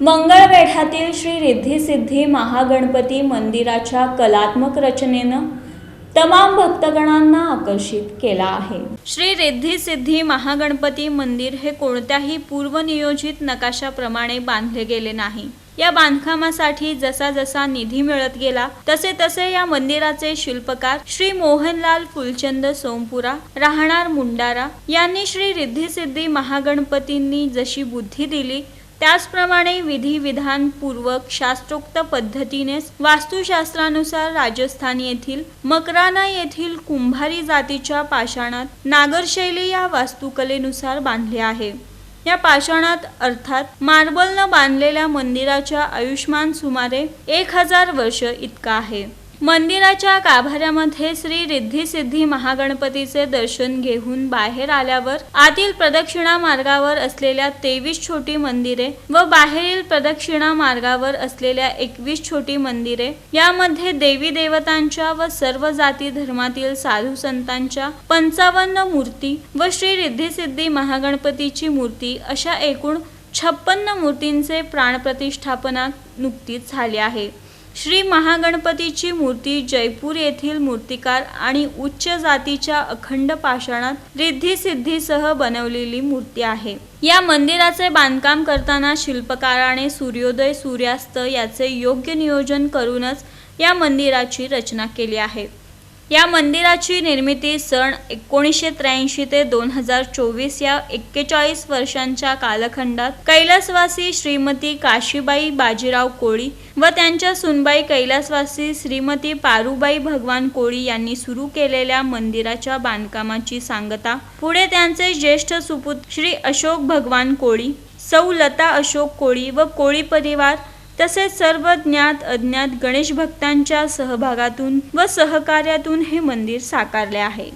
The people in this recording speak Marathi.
मंगळवेढ्यातील श्री रिद्धिसिद्धी महागणपती मंदिराच्या कलात्मक रचनेनं तमाम भक्तगणांना आकर्षित केला आहे. श्री रिद्धी सिद्धी महागणपती मंदिर हे कोणत्याही पूर्वनियोजित नकाशाप्रमाणे बांधले गेले नाही. या बांधकामासाठी जसा जसा निधी मिळत गेला तसे तसे या मंदिराचे शिल्पकार श्री मोहनलाल फुलचंद सोमपुरा राहणार मुंडारा यांनी श्री रिद्धिसिद्धी महागणपतींनी जशी बुद्धी दिली त्याचप्रमाणे विधी शास्त्रोक्त पद्धतीने वास्तुशास्त्रानुसार राजस्थान येथील मकराना येथील कुंभारी जातीच्या पाषाणात नागरशैली या वास्तुकलेनुसार बांधले आहे. या पाषाणात अर्थात मार्बलनं बांधलेल्या मंदिराच्या आयुष्मान सुमारे एक हजार वर्ष इतका आहे. मंदिराच्या गाभाऱ्यामध्ये श्री रिद्धी सिद्धी महागणपतीचे दर्शन घेऊन बाहेर आल्यावर आतील प्रदक्षिणा मार्गावर असलेल्या तेवीस छोटी मंदिरे व बाहेरील प्रदक्षिणा मार्गावर असलेल्या एकवीस छोटी मंदिरे यामध्ये देवी देवतांच्या व सर्व जाती धर्मातील साधू संतांच्या पंचावन्न मूर्ती व श्री रिद्धी सिद्धी महागणपतीची मूर्ती अशा एकूण छप्पन्न मूर्तींचे प्राणप्रतिष्ठापना नुकतीच झाली आहे. श्री महागणपतीची मूर्ती जयपूर येथील मूर्तिकार आणि उच्च जातीच्या अखंड पाषाणात रिद्धी सिद्धीसह बनवलेली मूर्ती आहे. या मंदिराचे बांधकाम करताना शिल्पकाराने सूर्योदय सूर्यास्त याचे योग्य नियोजन करूनच या मंदिराची रचना केली आहे. या मंदिराची निर्मिती सण एकोणीसशे त्र्याऐंशी ते दोन हजार चोवीस या एक्केचाळीस वर्षांच्या कालखंडात कैलासवासी श्रीमती काशीबाई बाजीराव कोळी व त्यांच्या सुनबाई कैलासवासी श्रीमती पारुबाई भगवान कोळी यांनी सुरू केलेल्या मंदिराच्या बांधकामाची सांगता. पुढे त्यांचे ज्येष्ठ सुपुत श्री अशोक भगवान कोळी सौ लता अशोक कोळी व कोळी परिवार तसेच सर्व ज्ञात अज्ञात गणेश भक्तांच्या सहभागातून व सहकार्यातून हे मंदिर साकारले आहे.